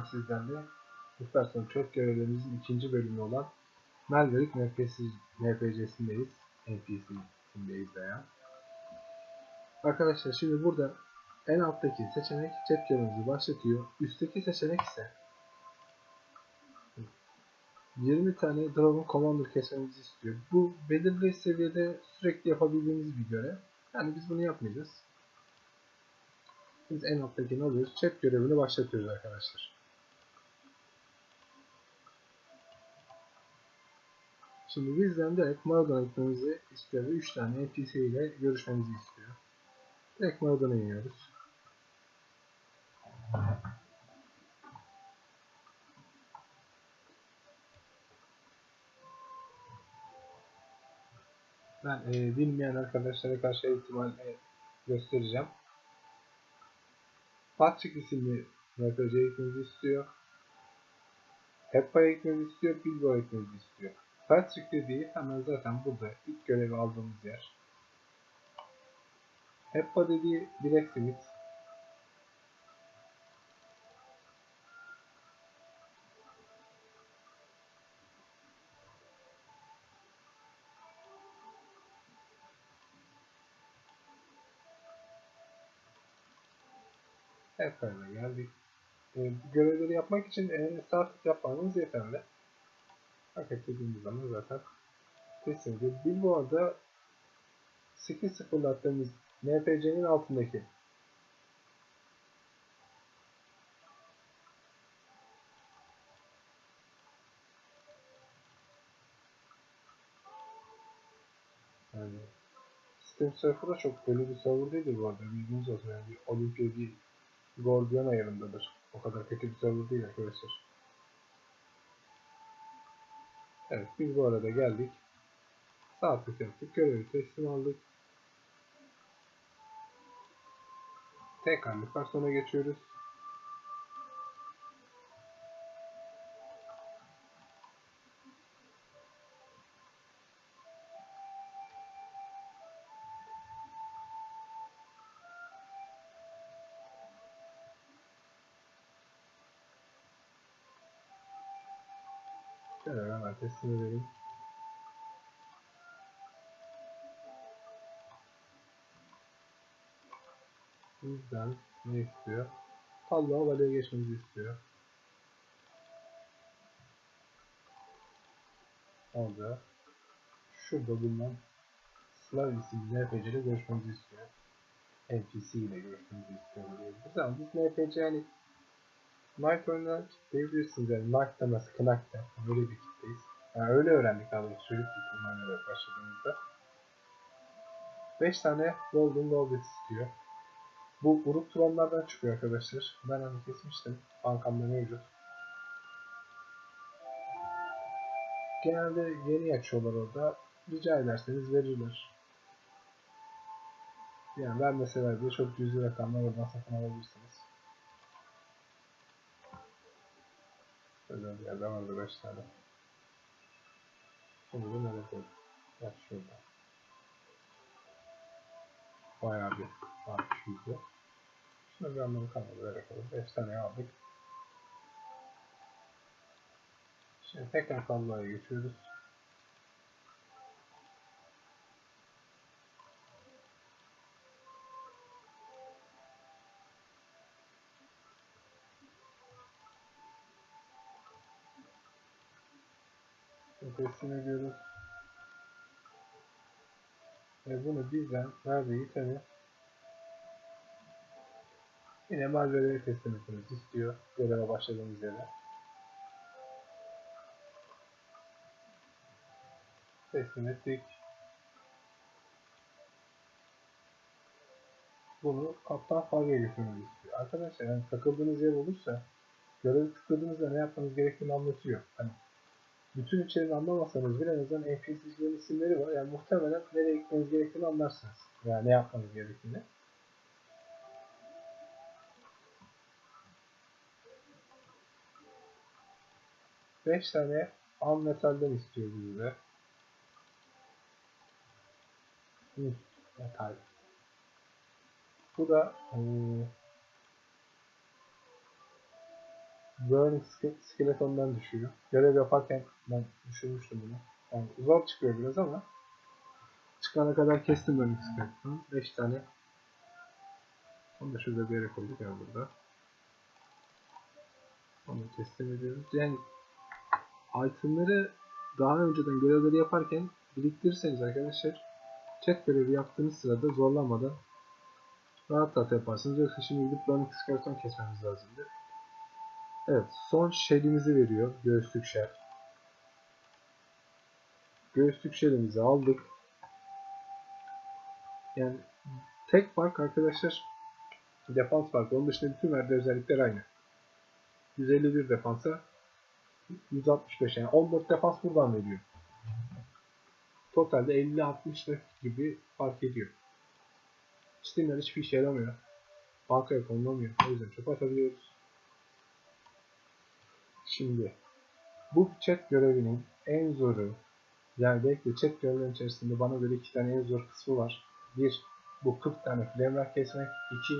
Ee, bugün sizlerle Superstar Çöp görevlerimizin ikinci bölümü olan Melverik NPC, NPC'sindeyiz. NPC'sindeyiz veya. Arkadaşlar şimdi burada en alttaki seçenek görevimizi başlatıyor. Üstteki seçenek ise 20 tane Dragon Commander kesmemizi istiyor. Bu belirli seviyede sürekli yapabildiğimiz bir görev. Yani biz bunu yapmayacağız. Biz en alttakini alıyoruz. Chat görevini başlatıyoruz arkadaşlar. Şimdi bizden direkt Maradona gitmemizi istiyor ve 3 tane NPC ile görüşmemizi istiyor. Direkt Maradona iniyoruz. Ben e, bilmeyen arkadaşlara karşı ihtimal göstereceğim. Patrick isimli MFC'ye gitmemizi istiyor. Heppa'ya gitmemizi istiyor, Bilbo'ya gitmemizi istiyor. Patrick dediği hemen zaten burada ilk görevi aldığımız yer. Heppa dediği Blacksmith. Heppa'ya geldik. E, görevleri yapmak için e, sağ tık yapmanız yeterli. Paket dediğimiz zaman zaten ediyor. Billboard'da 8.0 attığımız NPC'nin altındaki. Yani Steam server'da çok böyle bir server değildir bu arada. Bilginiz olsun yani bir değil. Gordion ayarındadır. O kadar kötü bir server değil arkadaşlar. Evet biz bu arada geldik. Sağ tık yaptık. Görevi teslim aldık. Tekrar lokasyona geçiyoruz. Teslim edelim. Bizden ne istiyor? Talha Vali'ye geçmemizi istiyor. Orada şurada bulunan Slav isimli NPC ile görüşmemizi istiyor. NPC ile görüşmemizi istiyor diyebiliriz ama biz NPC yani Knight oyununa kitleyebilirsiniz yani Knight demesi Knight de öyle bir. Yani öyle öğrendik daha doğrusu çocuk oynamaya başladığımızda. 5 tane Golden Goblin istiyor. Bu grup tronlardan çıkıyor arkadaşlar. Ben hani kesmiştim. Bankamda mevcut. Genelde yeni açıyorlar orada. Rica ederseniz verirler. Yani vermeseler de çok cüzi rakamlar oradan satın alabilirsiniz. Özel bir yerde vardı 5 tane. Şimdi koydum? Bak şurada. Bayağı bir artış yüzde. Şuna bir anlamı kalmadı. Böyle yapalım. 5 tane aldık. Şimdi tekrar kabloya geçiyoruz. Teslim ediyoruz. Ve bunu bizden verdiği yine malzemeleri teslim etmemizi istiyor. Göreve başladığımız yere. Teslim ettik. Bunu kaptan Fage'ye götürmemizi istiyor. Arkadaşlar yani takıldığınız yer olursa görevi tıkladığınızda ne yapmanız gerektiğini anlatıyor. Hani bütün içeriğini anlamasanız bile en azından NPC'lerin isimleri var. Yani muhtemelen nereye gitmeniz gerektiğini anlarsınız. Yani ne yapmanız gerektiğini. Beş tane am metalden istiyor bize. Hı, metal. Bu da ee, Burning ske- skeletondan düşüyor. Görev yaparken ben düşürmüştüm bunu. Yani zor çıkıyor biraz ama çıkana kadar kestim Burning skeleton. 5 tane. Onu da şurada bir yere koyduk ya burada. Onu teslim ediyoruz. Yani itemleri daha önceden görevleri yaparken biriktirirseniz arkadaşlar chat görevi yaptığınız sırada zorlanmadan rahat rahat yaparsınız. Yoksa şimdi gidip Skeleton kesmemiz lazımdı. Evet, son şelimizi veriyor. Göğüslük şel. Göğüslük şelimizi aldık. Yani tek fark arkadaşlar defans farkı. Onun dışında bütün verdiği özellikler aynı. 151 defansa 165 yani 14 defans buradan veriyor. Totalde 50-60 gibi fark ediyor. Steam'ler hiçbir işe yaramıyor. Bankaya konulamıyor. O yüzden çöpe atabiliyoruz. Şimdi bu chat görevinin en zoru yani belki de chat görevlerinin içerisinde bana göre iki tane en zor kısmı var. Bir, bu 40 tane flamer kesmek. iki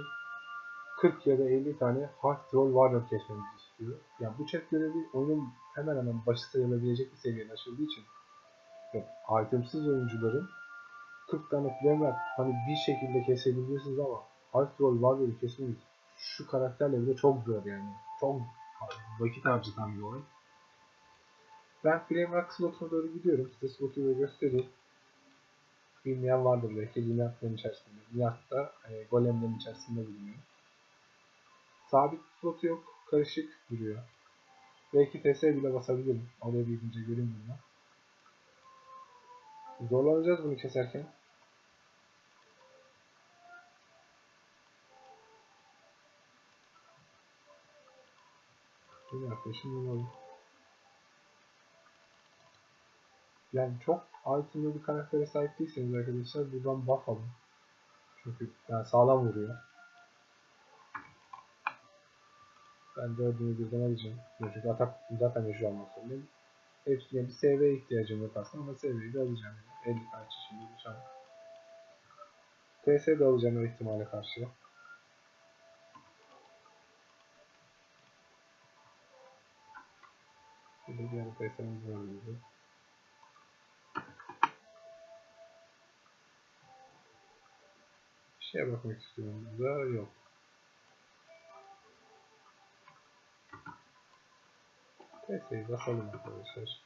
40 ya da 50 tane Hard Troll Warrior kesmemizi istiyor. Yani bu chat görevi oyunun hemen hemen başı sayılabilecek bir seviyede açıldığı için yani itemsiz oyuncuların 40 tane flamer hani bir şekilde kesebilirsiniz ama Hard Troll Warrior'ı kesmek şu karakterle bile çok zor yani. Çok vakit harcatan bir olay. Ben Framework slotuna doğru gidiyorum. Size slotu da göstereyim. Bilmeyen vardır belki Linyatların içerisinde. Linyat da e, golemlerin içerisinde bulunuyor. Sabit slotu yok. Karışık duruyor. Belki TS bile basabilirim. Oraya bir günce göreyim bunu. Zorlanacağız bunu keserken. Yaklaşım olmalı. Yani çok itemli bir karaktere sahip değilseniz arkadaşlar buradan buff alın. Çünkü yani sağlam vuruyor. Ben dördünü birden alacağım. Çünkü atak zaten meşhur almak zorundayım. Hepsine bir SV ihtiyacım yok aslında ama SV'yi de alacağım. Yani. 50 kaç şimdi bir şans. TS de alacağım o ihtimale karşı. Burada diğer TS'miz var şeye bakmak istiyorum burada. Yok. TS'yi basalım arkadaşlar.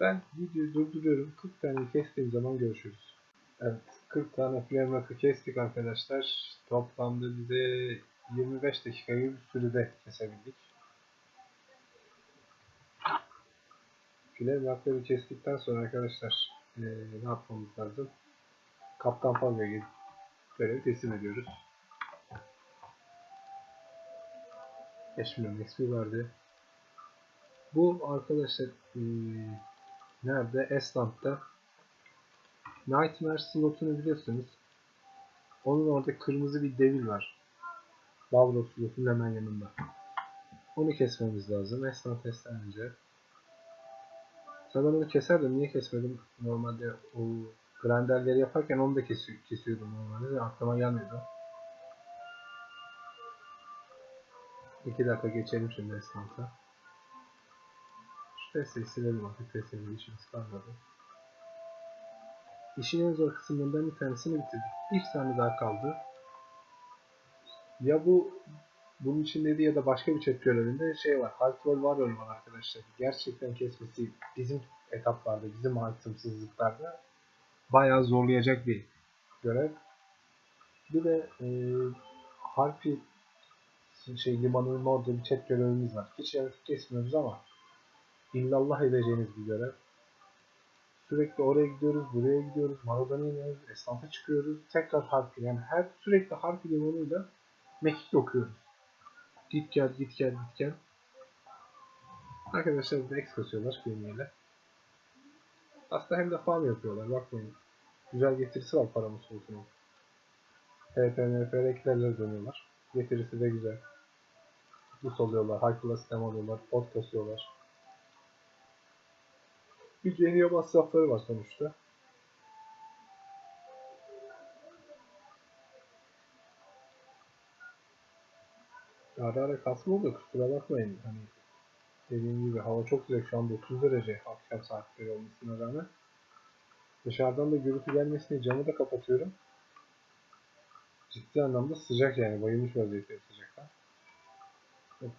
Ben videoyu durduruyorum. 40 tane kestiğim zaman görüşürüz. Evet, 40 tane flamework'ı kestik arkadaşlar. Toplamda bize 25 dakika gibi bir sürede kesebildik. Flamework'ları kestikten sonra arkadaşlar ee, ne yapmamız lazım? Kaptan Fabio'ya gidip görevi teslim ediyoruz. 5 milyon vardı. Bu arkadaşlar ee, nerede? Estland'da Nightmare slotunu biliyorsunuz. Onun orada kırmızı bir devil var. Balrog slotunun hemen yanında. Onu kesmemiz lazım. Esnaf testlerince. Zaten onu keserdim. Niye kesmedim? Normalde o granderleri yaparken onu da kesiyor, kesiyordum normalde. Aklıma gelmedi. İki dakika geçelim şimdi esnafa. Şu testi silelim artık. Testi işimiz kalmadı. İşin en zor kısımlarından bir tanesini bitirdik. Bir tane daha kaldı. Ya bu bunun içinde ya da başka bir chat görevinde şey var. Hardcore Warrior var arkadaşlar. Gerçekten kesmesi bizim etaplarda, bizim itemsızlıklarda bayağı zorlayacak bir görev. Bir de e, Harpi şey limanının orada bir chat görevimiz var. Hiç yarısı kesmiyoruz ama illallah edeceğiniz bir görev. Sürekli oraya gidiyoruz, buraya gidiyoruz, Marodan'a iniyoruz, esnafa çıkıyoruz, tekrar harfi yani her sürekli harfi limanıyla mekik okuyoruz. Git gel, git gel, git gel. Arkadaşlar da X kasıyorlar gemiyle. Aslında hem de farm yapıyorlar, bakmayın. Güzel getirisi var paramız olsun. TP, MF, reklerle dönüyorlar. Getirisi de güzel. Bus alıyorlar, high class sistem alıyorlar, pot kasıyorlar. Bir geliyor masrafları var sonuçta. Ara ara kasma oluyor kusura bakmayın. Hani dediğim gibi hava çok sıcak şu anda 30 derece akşam saatleri olmasına rağmen. Dışarıdan da gürültü gelmesini camı da kapatıyorum. Ciddi anlamda sıcak yani bayılmış vaziyette sıcaktan.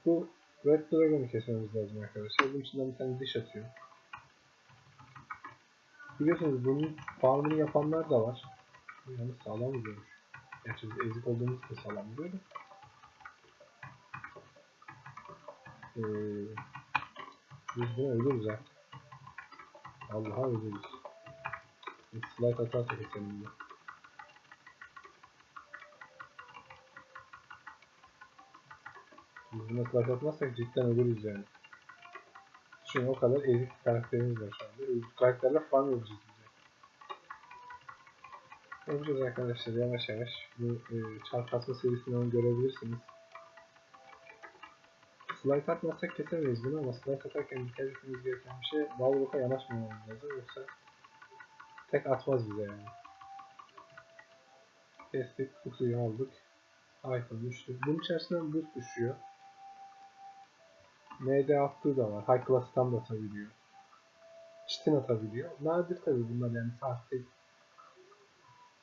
Bu Red Dragon'u kesmemiz lazım arkadaşlar. Bunun içinden bir tane diş atıyor. Biliyorsunuz bunun farmını yapanlar da var. Yalnız sağlam vuruyormuş. Gerçi ezik olduğumuz için sağlam vuruyor da. Ee, biz bunu ölürüz ha. Allah'a. Bir slide atarsa keselim de. Biz buna slide atmazsak cidden ölürüz yani. Çünkü o kadar ezik karakterimiz var şu anda. Bu karakterle farm yapacağız biz. Yapacağız arkadaşlar yavaş yavaş. Bu e, çarp atma serisinden görebilirsiniz. Slide atmazsak kesemeyiz bunu ama slide atarken dikkat etmemiz gereken bir şey Balrog'a yanaşmamamız lazım yoksa tek atmaz bize yani. Kestik, kutuyu aldık. Item düştü. Bunun içerisinden boost düşüyor. MD attığı da var. High class tam da atabiliyor. Çitin atabiliyor. Nadir tabi bunlar yani saatte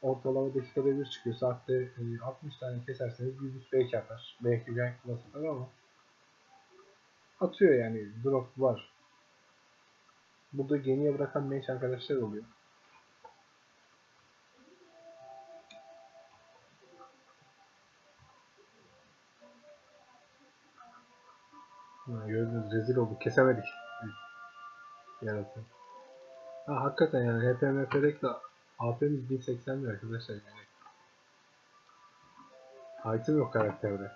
ortalama dakikada bir çıkıyor. Saatte e, 60 tane keserseniz bir boost belki atar. Belki high class atar ama atıyor yani. Drop var. Burada geniye bırakan mage arkadaşlar oluyor. Ha, gördünüz rezil olduk. Kesemedik. Yaratın. Ha hakikaten yani HPM Ferek de AP'miz 1080 lira arkadaşlar yani. Item yok karakterde.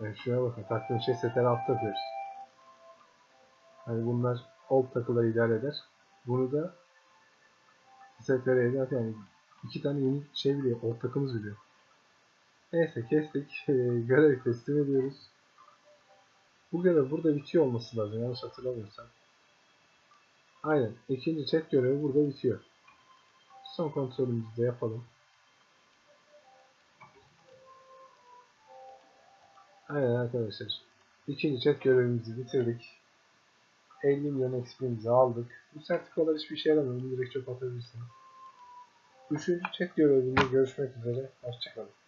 Yani şuna bakın taktığım şey setleri alt takıyoruz. Hani bunlar takıla idare eder. Bunu da setlere eder yani iki tane yeni şey biliyor, old takımız biliyor. Neyse kestik. Görev teslim ediyoruz. Bu görev burada bitiyor olması lazım yanlış hatırlamıyorsam. Aynen. ikinci chat görevi burada bitiyor. Son kontrolümüzü de yapalım. Aynen arkadaşlar. İkinci chat görevimizi bitirdik. 50 milyon XP'mizi aldık. Bu sertifikalar hiçbir işe yaramıyor. Direkt çöp atabilirsiniz. Üçüncü chat görevinde görüşmek üzere. Hoşçakalın.